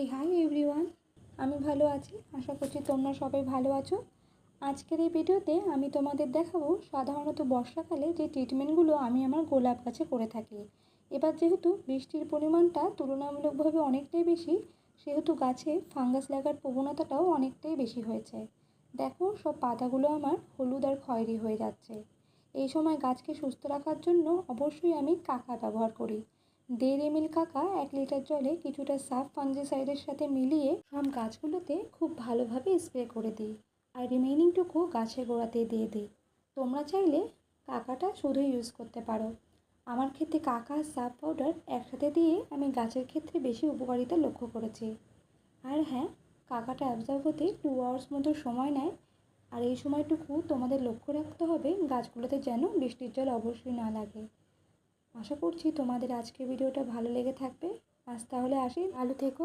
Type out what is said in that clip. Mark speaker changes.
Speaker 1: হে hi everyone আমি ভালো আছি। আশা করছি তোমরা সবাই ভালো আছো। আজকের এই ভিডিওতে আমি তোমাদের দেখাবো সাধারণত বর্ষাকালে যে ট্রিটমেন্টগুলো আমি আমার গোলাপ গাছে করে থাকি। এবার যেহেতু বৃষ্টির পরিমাণটা তুলনামূলকভাবে অনেকটাই বেশি, সেহেতু গাছে ফাঙ্গাস লাগার প্রবণতাটাও অনেকটাই বেশি হয়েছে। দেখো, সব পাতাগুলো আমার হলুদ আর খয়েরি হয়ে যাচ্ছে। এই সময় গাছকে সুস্থ রাখার জন্য অবশ্যই আমি কাকা ব্যবহার করি। দেড় এমএল কাকা এক লিটার জলে কিছুটা সাফ ফাঙ্গিসাইডের সাথে মিলিয়ে সব গাছগুলোতে খুব ভালোভাবে স্প্রে করে দিই আর রিমেইনিংটুকু গাছের গোড়াতে দিয়ে দিই। তোমরা চাইলে কাকাটা শুধু ইউজ করতে পারো। আমার ক্ষেত্রে কাকা আর সাফ পাউডার একসাথে দিয়ে আমি গাছের ক্ষেত্রে বেশি উপকারিতা লক্ষ্য করেছি। আর হ্যাঁ কাকাটা অ্যাবজর্ব হতে টু আওয়ার্স মতো সময় নেয়। আর এই সময়টুকু তোমাদের লক্ষ্য রাখতে হবে গাছগুলোতে যেন বৃষ্টির জল অবশ্যই না লাগে। আশা করছি তোমাদের আজকের ভিডিওটা ভালো লেগে থাকবে। আজ তাহলে আসি। ভালো থেকো।